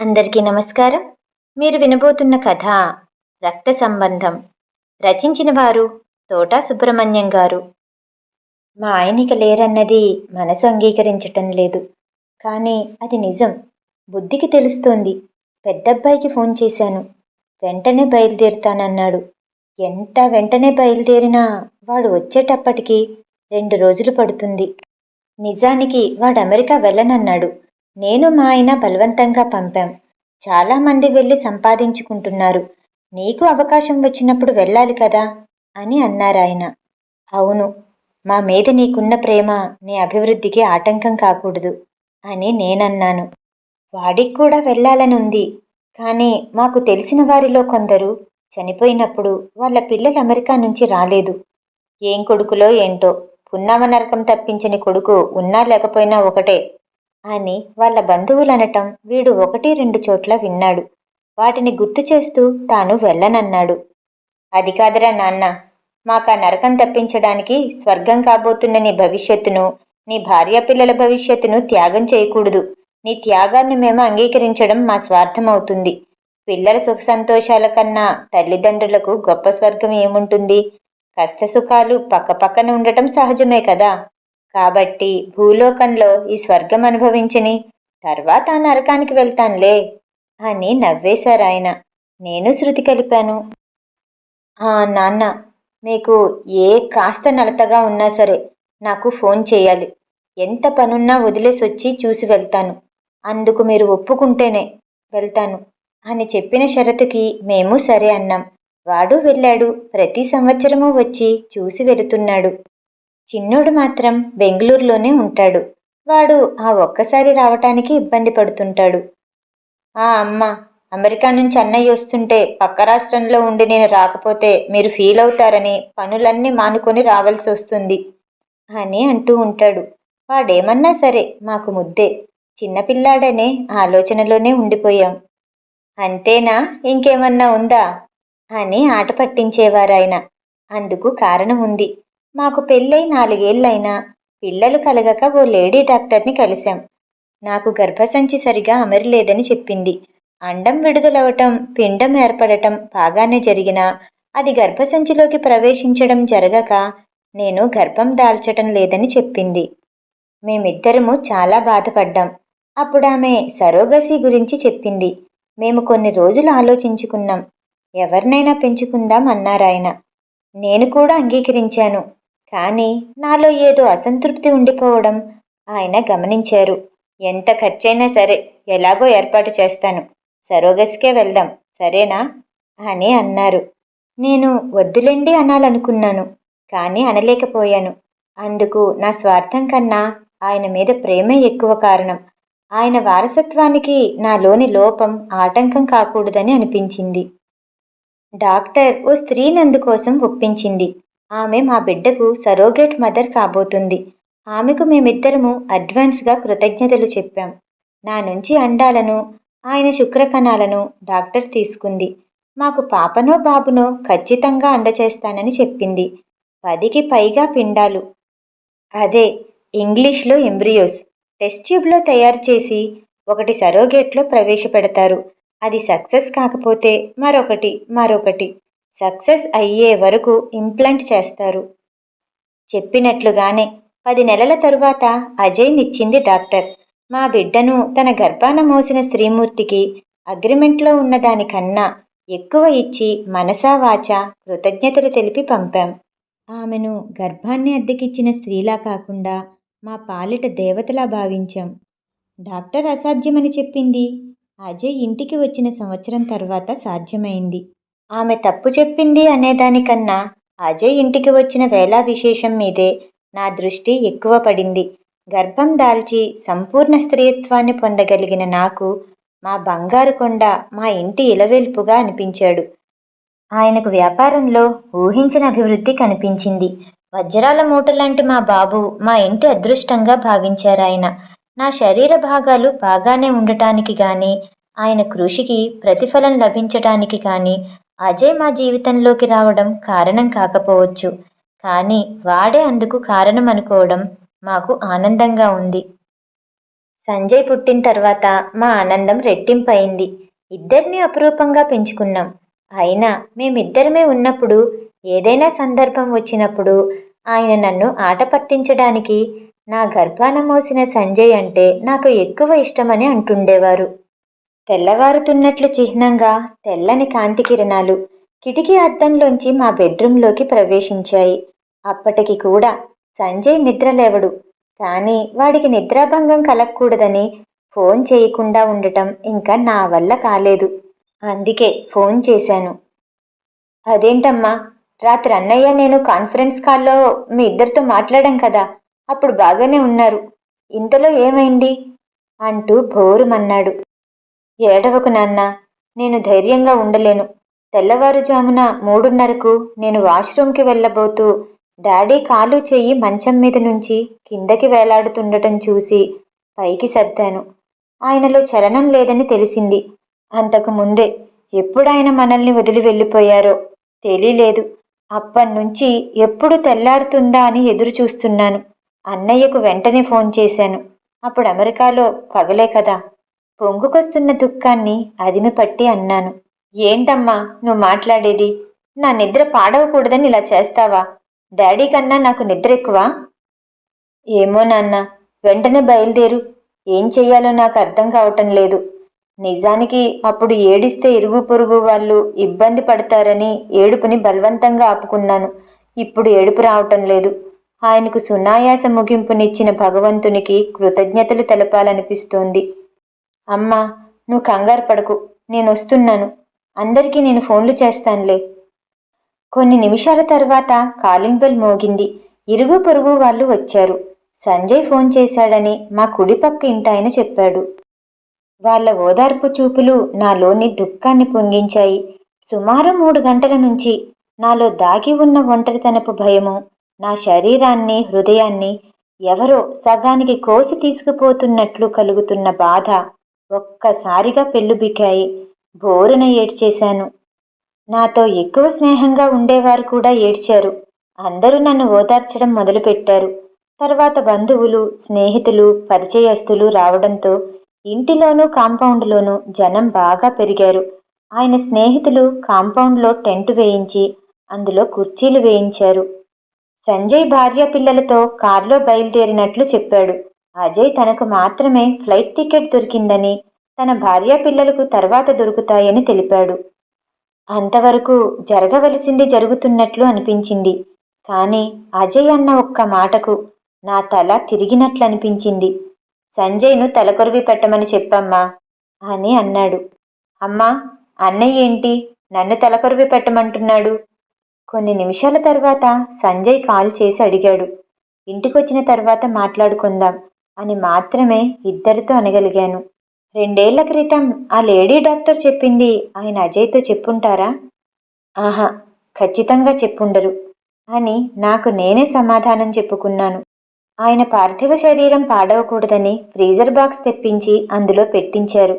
అందరికీ నమస్కారం. మీరు వినబోతున్న కథ రక్త సంబంధం. రచించిన వారు తోటా సుబ్రహ్మణ్యం గారు. మా ఆయనిక లేరన్నది మనసు అంగీకరించటం లేదు. కానీ అది నిజం. బుద్ధికి తెలుస్తోంది. పెద్దబ్బాయికి ఫోన్ చేశాను. వెంటనే బయలుదేరుతానన్నాడు. ఎంత వెంటనే బయలుదేరినా వాడు వచ్చేటప్పటికి రెండు రోజులు పడుతుంది. నిజానికి వాడు అమెరికా వెళ్ళనన్నాడు. నేను మా ఆయన బలవంతంగా పంపాం. చాలామంది వెళ్ళి సంపాదించుకుంటున్నారు. నీకు అవకాశం వచ్చినప్పుడు వెళ్ళాలి కదా? అని అన్నారాయన అవును మా మీద నీకున్న ప్రేమ నీ అభివృద్ధికి ఆటంకం కాకూడదు అని నేనన్నాను. వాడికి కూడా వెళ్ళాలని ఉంది. కానీ మాకు తెలిసిన వారిలో కొందరు చనిపోయినప్పుడు వాళ్ళ పిల్లలు అమెరికా నుంచి రాలేదు. ఏం కొడుకులో ఏంటో పున్నామ నరకం తప్పించని కొడుకు ఉన్నా లేకపోయినా ఒకటే. అని వాళ్ళ బంధువులనటం వీడు ఒకటి రెండు చోట్ల విన్నాడు. వాటిని గుర్తు చేస్తూ తాను వెళ్ళనన్నాడు. అది కాదురా నాన్న మాకా నరకం తప్పించడానికి స్వర్గం కాబోతున్న నీ భవిష్యత్తును నీ భార్య పిల్లల భవిష్యత్తును త్యాగం చేయకూడదు. నీ త్యాగాన్ని మేము అంగీకరించడం మా స్వార్థం అవుతుంది పిల్లల సుఖ సంతోషాల కన్నా తల్లిదండ్రులకు గొప్ప స్వర్గం ఏముంటుంది? కష్ట సుఖాలు పక్కపక్కన ఉండటం సహజమే కదా? కాబట్టి భూలోకంలో ఈ స్వర్గం అనుభవించిని తర్వాత ఆ నరకానికి వెళ్తానులే అని నవ్వేశారాయన నేను శృతి కలిపాను. ఆ నాన్న మీకు ఏ కాస్త నలతగా ఉన్నా సరే నాకు ఫోన్ చేయాలి. ఎంత పనున్నా వదిలేసి వచ్చి చూసి వెళ్తాను. అందుకు మీరు ఒప్పుకుంటేనే వెళ్తాను అని చెప్పిన షరతుకి మేము సరే అన్నాం. వాడు వెళ్ళాడు. ప్రతి సంవత్సరము వచ్చి చూసి వెళుతున్నాడు. చిన్నోడు మాత్రం బెంగళూరులోనే ఉంటాడు. వాడు ఆ ఒక్కసారి రావటానికి ఇబ్బంది పడుతుంటాడు. ఆ అమ్మ అమెరికా నుంచి అన్నయ్య వస్తుంటే పక్క రాష్ట్రంలో ఉండి నేను రాకపోతే మీరు ఫీల్ అవుతారని పనులన్నీ మానుకొని రావాల్సి వస్తుంది అని అంటూ ఉంటాడు. వాడేమన్నా సరే మాకు ముద్దే. చిన్నపిల్లాడనే ఆలోచనలోనే ఉండిపోయాం. అంతేనా? ఇంకేమన్నా ఉందా? అని ఆట పట్టించేవారాయన. అందుకు కారణం ఉంది. మాకు పెళ్ళై నాలుగేళ్ళైనా పిల్లలు కలగక ఓ లేడీ డాక్టర్ని కలిశాం. నాకు గర్భసంచి సరిగా అమరలేదని చెప్పింది. అండం విడుదలవటం పిండం ఏర్పడటం బాగానే జరిగినా అది గర్భసంచిలోకి ప్రవేశించడం జరగక నేను గర్భం దాల్చటం లేదని చెప్పింది. మేమిద్దరము చాలా బాధపడ్డాం. అప్పుడు ఆమె సరోగసి గురించి చెప్పింది. మేము కొన్ని రోజులు ఆలోచించుకున్నాం. ఎవరినైనా పెంచుకుందాం అన్నారాయన. నేను కూడా అంగీకరించాను. కానీ నాలో ఏదో అసంతృప్తి ఉండిపోవడం ఆయన గమనించారు. ఎంత ఖర్చైనా సరే ఎలాగో ఏర్పాటు చేస్తాను. సరోగసికే వెళ్దాం సరేనా? అని అన్నారు. నేను వద్దులేండి అనాలనుకున్నాను కానీ అనలేకపోయాను. అందుకు నా స్వార్థం కన్నా ఆయన మీద ప్రేమే ఎక్కువ కారణం. ఆయన వారసత్వానికి నాలోని లోపం ఆటంకం కాకూడదని అనిపించింది. డాక్టర్ ఓ స్త్రీనందు కోసం ఒప్పించింది. ఆమె మా బిడ్డకు సరోగేట్ మదర్ కాబోతుంది. ఆమెకు మేమిద్దరము అడ్వాన్స్గా కృతజ్ఞతలు చెప్పాం. నా నుంచి అండాలను ఆయన శుక్రకణాలను డాక్టర్ తీసుకుంది. మాకు పాపనో బాబునో ఖచ్చితంగా అందచేస్తానని చెప్పింది. పదికి పైగా పిండాలు. అదే ఇంగ్లీష్లో ఎంబ్రియోస్ టెస్ట్ ట్యూబ్లో తయారు చేసి ఒకటి సరోగేట్లో ప్రవేశపెడతారు. అది సక్సెస్ కాకపోతే మరొకటి మరొకటి. సక్సెస్ అయ్యే వరకు ఇంప్లాంట్ చేస్తారు. చెప్పినట్లుగానే పది నెలల తరువాత అజయ్ నిచ్చింది డాక్టర్. మా బిడ్డను తన గర్భాన మోసిన స్త్రీమూర్తికి అగ్రిమెంట్లో ఉన్న దానికన్నా ఎక్కువ ఇచ్చి మనసా వాచ కృతజ్ఞతలు తెలిపి పంపాం. ఆమెను గర్భాన్ని అద్దెకిచ్చిన స్త్రీలా కాకుండా మా పాలిట దేవతలా భావించాం. డాక్టర్ అసాధ్యమని చెప్పింది. అజయ్ ఇంటికి వచ్చిన సంవత్సరం తర్వాత సాధ్యమైంది. ఆమె తప్పు చెప్పింది అనేదానికన్నా అజయ్ ఇంటికి వచ్చిన వేళా విశేషం మీదే నా దృష్టి ఎక్కువ పడింది. గర్భం దాల్చి సంపూర్ణ స్త్రీత్వాన్ని పొందగలిగిన నాకు మా బంగారు కొండ మా ఇంటి ఇలవెల్పుగా అనిపించాడు. ఆయనకు వ్యాపారంలో ఊహించిన అభివృద్ధి కనిపించింది. వజ్రాల మూట లాంటి మా బాబు మా ఇంటి అదృష్టంగా భావించారాయన నా శరీర భాగాలు బాగానే ఉండటానికి గాని ఆయన కృషికి ప్రతిఫలం లభించటానికి కానీ అజయ్ మా జీవితంలోకి రావడం కారణం కాకపోవచ్చు. కానీ వాడే అందుకు కారణం అనుకోవడం మాకు ఆనందంగా ఉంది. సంజయ్ పుట్టిన తర్వాత మా ఆనందం రెట్టింపయింది. ఇద్దరిని అపురూపంగా పెంచుకున్నాం. అయినా మేమిద్దరమే ఉన్నప్పుడు ఏదైనా సందర్భం వచ్చినప్పుడు ఆయన నన్ను ఆట పట్టించడానికి నా గర్భాన మోసిన సంజయ్ అంటే నాకు ఎక్కువ ఇష్టమని అంటుండేవారు. తెల్లవారుతున్నట్లు చిహ్నంగా తెల్లని కాంతి కిరణాలు కిటికీ అద్దంలోంచి మా బెడ్రూంలోకి ప్రవేశించాయి. అప్పటికి కూడా సంజయ్ నిద్ర లేవడు. కానీ వాడికి నిద్రాభంగం కలగకూడదని ఫోన్ చేయకుండా ఉండటం ఇంకా నా వల్ల కాలేదు. అందుకే ఫోన్ చేశాను. అదేంటమ్మా? రాత్రి అన్నయ్య నేను కాన్ఫరెన్స్ కాల్లో మీ ఇద్దరితో మాట్లాడాం కదా. అప్పుడు బాగానే ఉన్నారు. ఇంతలో ఏమైంది? అంటూ భోరుమన్నాడు ఏడవకు నాన్న నేను ధైర్యంగా ఉండలేను. తెల్లవారుజామున మూడున్నరకు నేను వాష్రూమ్కి వెళ్ళబోతూ డాడీ కాలు చెయ్యి మంచం మీద నుంచి కిందకి వేలాడుతుండటం చూసి పైకి సర్దాను. ఆయనలో చలనం లేదని తెలిసింది. అంతకు ముందే ఎప్పుడాయన మనల్ని వదిలి వెళ్ళిపోయారో తెలియలేదు అప్పటినుంచి ఎప్పుడు తెల్లారుతుందా అని ఎదురు చూస్తున్నాను అన్నయ్యకు వెంటనే ఫోన్ చేశాను. అప్పుడు అమెరికాలో పగలే కదా. పొంగుకొస్తున్న దుఃఖాన్ని అదిమి పట్టి అన్నాను. ఏంటమ్మా నువ్వు మాట్లాడేది? నా నిద్ర పాడవకూడదని ఇలా చేస్తావా? డాడీ కన్నా నాకు నిద్ర ఎక్కువ? ఏమో నాన్న వెంటనే బయలుదేరు. ఏం చెయ్యాలో నాకు అర్థం కావటం లేదు. నిజానికి అప్పుడు ఏడిస్తే ఇరుగు పొరుగు వాళ్ళు ఇబ్బంది పడతారని ఏడుపుని బలవంతంగా ఆపుకున్నాను. ఇప్పుడు ఏడుపు రావటం లేదు. ఆయనకు సునాయాస ముగింపునిచ్చిన భగవంతునికి కృతజ్ఞతలు తెలపాలనిపిస్తోంది. అమ్మా నువ్వు కంగారు పడకు. నేను వస్తున్నాను. అందరికీ నేను ఫోన్లు చేస్తానులే. కొన్ని నిమిషాల తర్వాత కాలింగ్ బెల్ మోగింది. ఇరుగు పొరుగు వాళ్ళు వచ్చారు. సంజయ్ ఫోన్ చేశాడని మా కుడిపక్క ఇంటాయన చెప్పాడు. వాళ్ళ ఓదార్పు చూపులు నాలోని దుఃఖాన్ని పొంగించాయి. సుమారు మూడు గంటల నుంచి నాలో దాగి ఉన్న ఒంటరితనపు భయము నా శరీరాన్ని హృదయాన్ని ఎవరో సగానికి కోసి తీసుకుపోతున్నట్లు కలుగుతున్న బాధ ఒక్కసారిగా పెళ్ళుబికాయి బోరున ఏడ్చేశాను. నాతో ఎక్కువ స్నేహంగా ఉండేవారు కూడా ఏడ్చారు. అందరూ నన్ను ఓదార్చడం మొదలుపెట్టారు. తర్వాత బంధువులు స్నేహితులు పరిచయస్తులు రావడంతో ఇంటిలోనూ కాంపౌండ్లోనూ జనం బాగా పెరిగారు. ఆయన స్నేహితులు కాంపౌండ్లో టెంట్ వేయించి అందులో కుర్చీలు వేయించారు. సంజయ్ భార్య పిల్లలతో కారులో బయలుదేరినట్లు చెప్పాడు. అజయ్ తనకు మాత్రమే ఫ్లైట్ టికెట్ దొరికిందని తన భార్య పిల్లలకు తర్వాత దొరుకుతాయని తెలిపాడు. అంతవరకు జరగవలసింది జరుగుతున్నట్లు అనిపించింది. కానీ అజయ్ అన్న ఒక్క మాటకు నా తల తిరిగినట్లు అనిపించింది సంజయ్ను తలకొరివి పెట్టమని చెప్పమ్మా అని అన్నాడు. అమ్మా అన్నయ్య ఏంటి? నన్ను తలకొరివి పెట్టమంటున్నాడు? కొన్ని నిమిషాల తర్వాత సంజయ్ కాల్ చేసి అడిగాడు. ఇంటికొచ్చిన తర్వాత మాట్లాడుకుందాం. అని మాత్రమే ఇద్దరితో అనగలిగాను. రెండేళ్ళ క్రితం ఆ లేడీ డాక్టర్ చెప్పింది ఆయన అజయ్తో చెప్పుంటారా? ఆహా ఖచ్చితంగా చెప్పుండరు అని నాకు నేనే సమాధానం చెప్పుకున్నాను. ఆయన పార్థివ శరీరం పాడవకూడదని ఫ్రీజర్ బాక్స్ తెప్పించి అందులో పెట్టించారు.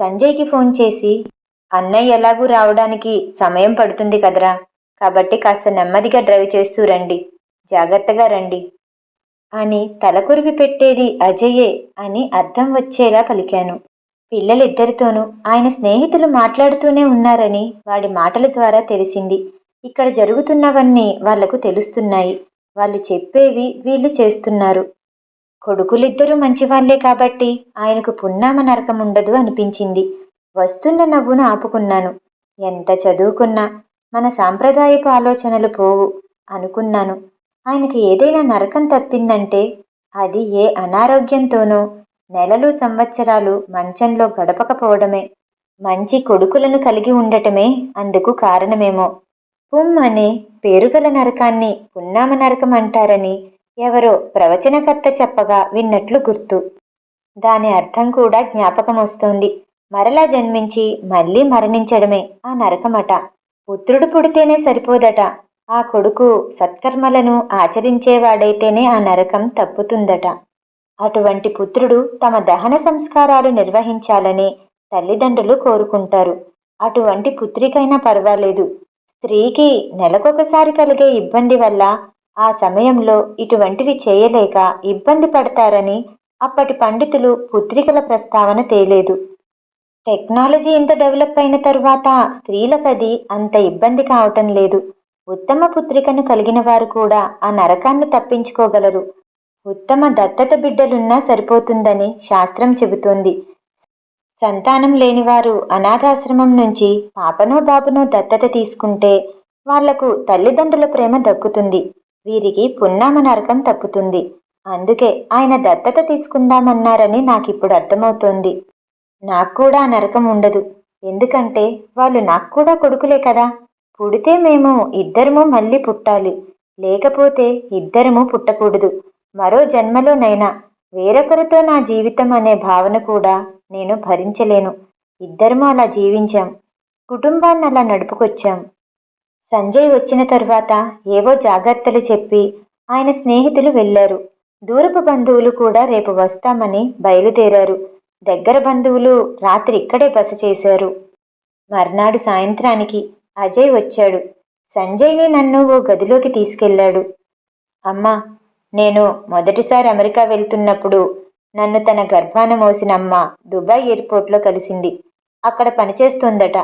సంజయ్కి ఫోన్ చేసి అన్నయ్య ఎలాగూ రావడానికి సమయం పడుతుంది కదరా కాబట్టి కాస్త నెమ్మదిగా డ్రైవ్ చేస్తూ రండి. జాగ్రత్తగా రండి. అని తలకురివి పెట్టేది అజయే అని అర్థం వచ్చేలా పలికాను. పిల్లలిద్దరితోనూ ఆయన స్నేహితులు మాట్లాడుతూనే ఉన్నారని వాడి మాటల ద్వారా తెలిసింది. ఇక్కడ జరుగుతున్నవన్నీ వాళ్ళకు తెలుస్తున్నాయి. వాళ్ళు చెప్పేవి వీళ్ళు చేస్తున్నారు. కొడుకులిద్దరూ మంచివాళ్ళే కాబట్టి ఆయనకు పున్నామ నరకం ఉండదు అనిపించింది. వస్తున్న నవ్వును ఆపుకున్నాను. ఎంత చదువుకున్నా మన సాంప్రదాయపు ఆలోచనలు పోవు అనుకున్నాను. ఆయనకి ఏదైనా నరకం తప్పిందంటే అది ఏ అనారోగ్యంతోనో నెలలు సంవత్సరాలు మంచంలో గడపకపోవడమే. మంచి కొడుకులను కలిగి ఉండటమే అందుకు కారణమేమో. పుమ్ అనే పేరుగల నరకాన్ని పున్నామ నరకం అంటారని ఎవరో ప్రవచనకర్త చెప్పగా విన్నట్లు గుర్తు. దాని అర్థం కూడా జ్ఞాపకం వస్తోంది మరలా జన్మించి మళ్ళీ మరణించడమే ఆ నరకమట. పుత్రుడు పుడితేనే సరిపోదట. ఆ కొడుకు సత్కర్మలను ఆచరించేవాడైతేనే ఆ నరకం తప్పుతుందట. అటువంటి పుత్రుడు తమ దహన సంస్కారాలు నిర్వహించాలని తల్లిదండ్రులు కోరుకుంటారు. అటువంటి పుత్రికైనా పర్వాలేదు. స్త్రీకి నెలకొకసారి కలిగే ఇబ్బంది వల్ల ఆ సమయంలో ఇటువంటివి చేయలేక ఇబ్బంది పడతారని అప్పటి పండితులు పుత్రికల ప్రస్తావన తేలేదు. టెక్నాలజీ ఇంత డెవలప్ అయిన తరువాత స్త్రీలకది అంత ఇబ్బంది కావటం లేదు. ఉత్తమ పుత్రికను కలిగిన వారు కూడా ఆ నరకాన్ని తప్పించుకోగలరు. ఉత్తమ దత్తత బిడ్డలున్నా సరిపోతుందని శాస్త్రం చెబుతోంది. సంతానం లేనివారు అనాథాశ్రమం నుంచి పాపనో బాబునో దత్తత తీసుకుంటే వాళ్ళకు తల్లిదండ్రుల ప్రేమ దక్కుతుంది. వీరికి పున్నామ నరకం తప్పుతుంది. అందుకే ఆయన దత్తత తీసుకుందామన్నారని నాకిప్పుడు అర్థమవుతోంది. నాకు కూడా ఆ నరకం ఉండదు. ఎందుకంటే వాళ్ళు నాకు కూడా కొడుకులే కదా. పుడితే మేము ఇద్దరము మళ్ళీ పుట్టాలి. లేకపోతే ఇద్దరము పుట్టకూడదు. మరో జన్మలోనైనా వేరొకరితో నా జీవితం అనే భావన కూడా నేను భరించలేను. ఇద్దరము అలా జీవించాం. కుటుంబాన్ని అలా నడుపుకొచ్చాం. సంజయ్ వచ్చిన తర్వాత ఏవో జాగ్రత్తలు చెప్పి ఆయన స్నేహితులు వెళ్ళారు. దూరపు బంధువులు కూడా రేపు వస్తామని బయలుదేరారు. దగ్గర బంధువులు రాత్రి ఇక్కడే బస చేశారు. మర్నాడు సాయంత్రానికి అజయ్ వచ్చాడు. సంజయ్ని నన్ను ఓ గదిలోకి తీసుకెళ్ళాడు. అమ్మా నేను మొదటిసారి అమెరికా వెళ్తున్నప్పుడు నన్ను తన గర్భాన మోసిన అమ్మ దుబాయ్ ఎయిర్పోర్ట్లో కలిసింది. అక్కడ పనిచేస్తోందట.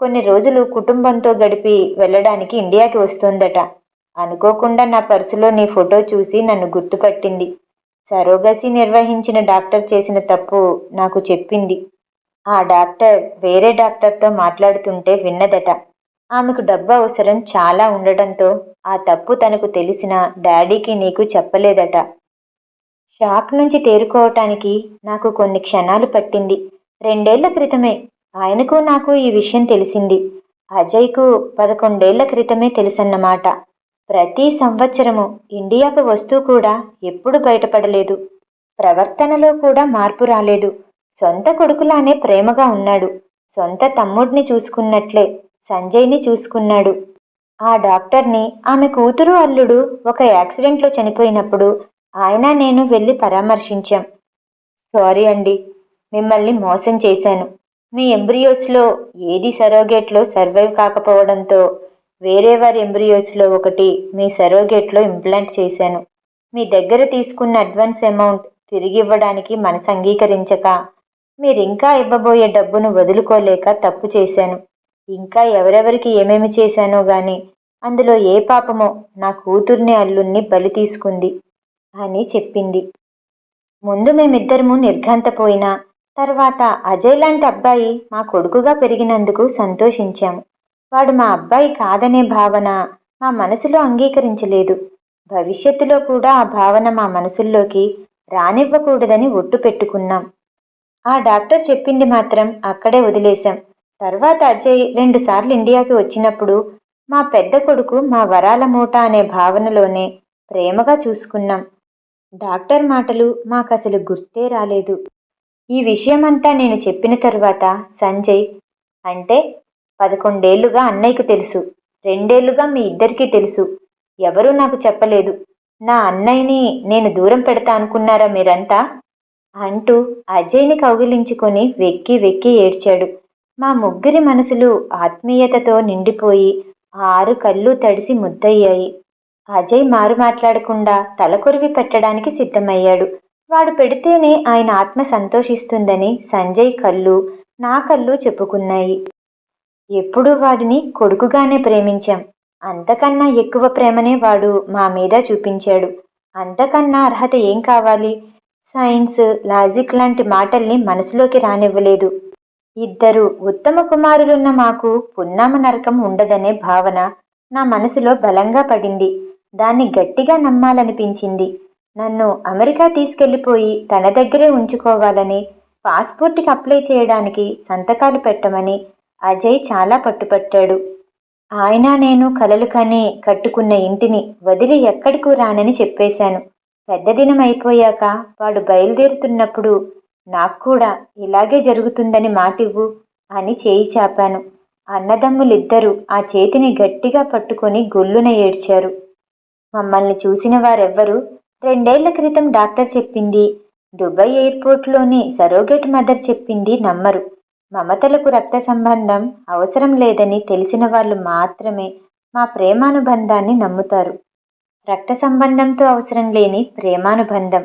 కొన్ని రోజులు కుటుంబంతో గడిపి వెళ్ళడానికి ఇండియాకి వస్తోందట. అనుకోకుండా నా పర్సులో నీ ఫోటో చూసి నన్ను గుర్తుపట్టింది. సరోగసి నిర్వహించిన డాక్టర్ చేసిన తప్పు నాకు చెప్పింది. ఆ డాక్టర్ వేరే డాక్టర్తో మాట్లాడుతుంటే విన్నదట. ఆమెకు డబ్బు అవసరం చాలా ఉండటంతో ఆ తప్పు తనకు తెలిసిన డాడీకి నీకు చెప్పలేదట. షాక్ నుంచి తేరుకోవటానికి నాకు కొన్ని క్షణాలు పట్టింది. రెండేళ్ళ క్రితమే ఆయనకు నాకు ఈ విషయం తెలిసింది. అజయ్కు పదకొండేళ్ళ క్రితమే తెలుసన్నమాట. ప్రతి సంవత్సరము ఇండియాకు వస్తూ కూడా ఎప్పుడు బయటపడలేదు. ప్రవర్తనలో కూడా మార్పు రాలేదు. సొంత కొడుకులానే ప్రేమగా ఉన్నాడు. సొంత తమ్ముడిని చూసుకున్నట్లే సంజయ్ని చూసుకున్నాడు. ఆ డాక్టర్ని ఆమె కూతురు అల్లుడు ఒక యాక్సిడెంట్లో చనిపోయినప్పుడు ఆయన నేను వెళ్ళి పరామర్శించాం. సారీ అండి మిమ్మల్ని మోసం చేశాను. మీ ఎంబ్రియోస్లో ఏది సరోగేట్లో సర్వైవ్ కాకపోవడంతో వేరే వారి ఎంబ్రియోస్లో ఒకటి మీ సరోగేట్లో ఇంప్లాంట్ చేశాను. మీ దగ్గర తీసుకున్న అడ్వాన్స్ అమౌంట్ తిరిగి ఇవ్వడానికి మనసు అంగీకరించక మీరింకా ఇవ్వబోయే డబ్బును వదులుకోలేక తప్పు చేశాను. ఇంకా ఎవరెవరికి ఏమేమి చేశానో గాని అందులో ఏ పాపమో నా కూతుర్ని అల్లుణ్ణి బలి తీసుకుంది అని చెప్పింది. ముందు మేమిద్దరము నిర్ఘాంతపోయినా తర్వాత అజయ్ లాంటి అబ్బాయి మా కొడుకుగా పెరిగినందుకు సంతోషించాము. వాడు మా అబ్బాయి కాదనే భావన మా మనసులో అంగీకరించలేదు. భవిష్యత్తులో కూడా ఆ భావన మా మనసుల్లోకి రానివ్వకూడదని ఒట్టు పెట్టుకున్నాం. ఆ డాక్టర్ చెప్పింది మాత్రం అక్కడే వదిలేశాం. తర్వాత అజయ్ రెండుసార్లు ఇండియాకి వచ్చినప్పుడు మా పెద్ద కొడుకు మా వరాల మూట అనే భావనలోనే ప్రేమగా చూసుకున్నాం. డాక్టర్ మాటలు మాకసలు గుర్తే రాలేదు. ఈ విషయమంతా నేను చెప్పిన తర్వాత సంజయ్ అంటే పదకొండేళ్ళుగా అన్నయ్యకు తెలుసు రెండేళ్ళుగా మీ ఇద్దరికీ తెలుసు ఎవరూ నాకు చెప్పలేదు. నా అన్నయ్యని నేను దూరం పెడతా అనుకున్నారా మీరంతా? అంటూ అజయ్ని కౌగిలించుకొని వెక్కి వెక్కి ఏడ్చాడు. మా ముగ్గురి మనసులు ఆత్మీయతతో నిండిపోయి ఆరు కళ్ళు తడిసి ముద్దయ్యాయి. అజయ్ మారు మాట్లాడకుండా తలకొరివి పెట్టడానికి సిద్ధమయ్యాడు. వాడు పెడితేనే ఆయన ఆత్మ సంతోషిస్తుందని సంజయ్ కళ్ళు నా కళ్ళు చెప్పుకున్నాయి. ఎప్పుడూ వాడిని కొడుకుగానే ప్రేమించాం. అంతకన్నా ఎక్కువ ప్రేమనే వాడు మా మీద చూపించాడు. అంతకన్నా అర్హత ఏం కావాలి? సైన్స్ లాజిక్ లాంటి మాటల్ని మనసులోకి రానివ్వలేదు. ఇద్దరు ఉత్తమ కుమారులున్న మాకు పున్నామ నరకం ఉండదనే భావన నా మనసులో బలంగా పడింది. దాన్ని గట్టిగా నమ్మాలనిపించింది. నన్ను అమెరికా తీసుకెళ్ళిపోయి తన దగ్గరే ఉంచుకోవాలని పాస్పోర్ట్కి అప్లై చేయడానికి సంతకాలు పెట్టమని అజయ్ చాలా పట్టుపట్టాడు. ఆయన నేను కలలు కని కట్టుకున్న ఇంటిని వదిలి ఎక్కడికి రానని చెప్పేశాను. పెద్ద దినం అయిపోయాక వాడు బయలుదేరుతున్నప్పుడు నాకు కూడా ఇలాగే జరుగుతుందని మాటివ్వు అని చేయి చాపాను. అన్నదమ్ములిద్దరూ ఆ చేతిని గట్టిగా పట్టుకొని గొల్లున ఏడ్చారు. మమ్మల్ని చూసిన వారెవ్వరూ రెండేళ్ళ క్రితం డాక్టర్ చెప్పింది దుబాయ్ ఎయిర్పోర్ట్లోని సరోగేట్ మదర్ చెప్పింది నమ్మరు. మమతలకు రక్త సంబంధం అవసరం లేదని తెలిసిన వాళ్ళు మాత్రమే మా ప్రేమానుబంధాన్ని నమ్ముతారు. రక్త సంబంధంతో అవసరం లేని ప్రేమానుబంధం.